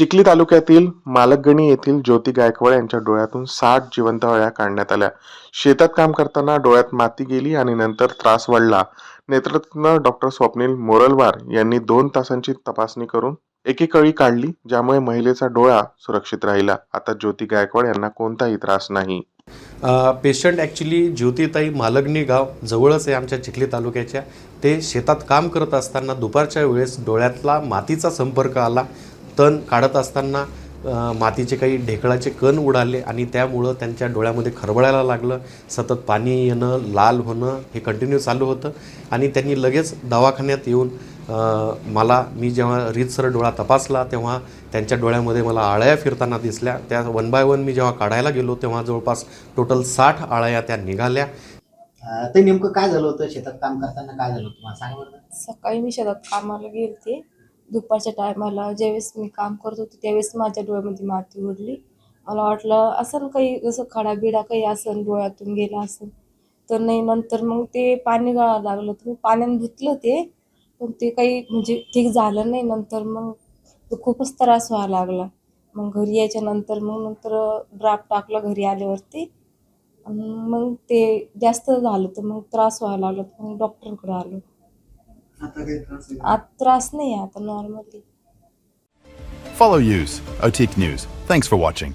चिखली तालुक्यातील मालकगणी येथील ज्योती गायकवाड यांच्या डोळ्यातून साठ जिवंत अळ्या काढण्यात आल्या. शेतात काम करताना डोळ्यात माती गेली आणि नंतर त्रास वाढला. नेत्रतज्ञ डॉक्टर स्वप्नील मोरलवार यांनी दोन तासांची तपासणी करून एकेकळी काढली ज्यामुळे महिलेचा डोळा सुरक्षित राहिला. आता ज्योती गायकवाड यांना कोणताही त्रास नाही. पेशंट ॲक्च्युली ज्योतिताई मालगणी गाव जवळच आहे आमच्या चिखली तालुक्याच्या. ते शेतात काम करत असताना दुपारच्या वेळेस डोळ्यातला मातीचा संपर्क आला. तण काढत असताना मातीचे काही ढेकळाचे कण उडाले आणि त्यामुळं त्यांच्या डोळ्यामध्ये खरबळायला लागलं. सतत पाणी येणं लाल होणं हे कंटिन्यू चालू होतं. आणि त्यांनी लगेच दवाखान्यात येऊन मला मी जेव्हा रीतसर डोळा तपासला तेव्हा त्यांच्या डोळ्यामध्ये मला आळ्या फिरताना दिसल्या. त्या वन बाय वन मी जेव्हा काढायला गेलो तेव्हा जवळपास टोटल साठ आळ्या त्या निघाल्या. ते नेमकं काय झालं होतं? शेतात काम करताना काय झालं होतं? मला सांगा बरं. सकाळी मी शेतात कामाला गेलते. दुपारच्या टायमाला ज्यावेळेस मी काम करत होते त्यावेळेस माझ्या डोळ्यामध्ये माती उडली. मला वाटलं असं काही जसं खडा बिडा काही असं डोळ्यातून गेला असं तर नाही नंतर मग ते पाणी गळायला लागलं. तर मी पाण्याने धुतलं ते पण ते काही म्हणजे ठीक झालं नाही. नंतर मग तो खूपच त्रास व्हायला लागला. मग घरी यायच्या नंतर मग नंतर ड्राफ्ट टाकलं घरी आल्यावरती. मग ते जास्त झालं तर मग त्रास व्हायला लागला. तर मग डॉक्टरकडे आलो. आता त्रास नाही आहे आता normally Follow Use, Otique News. Thanks for watching.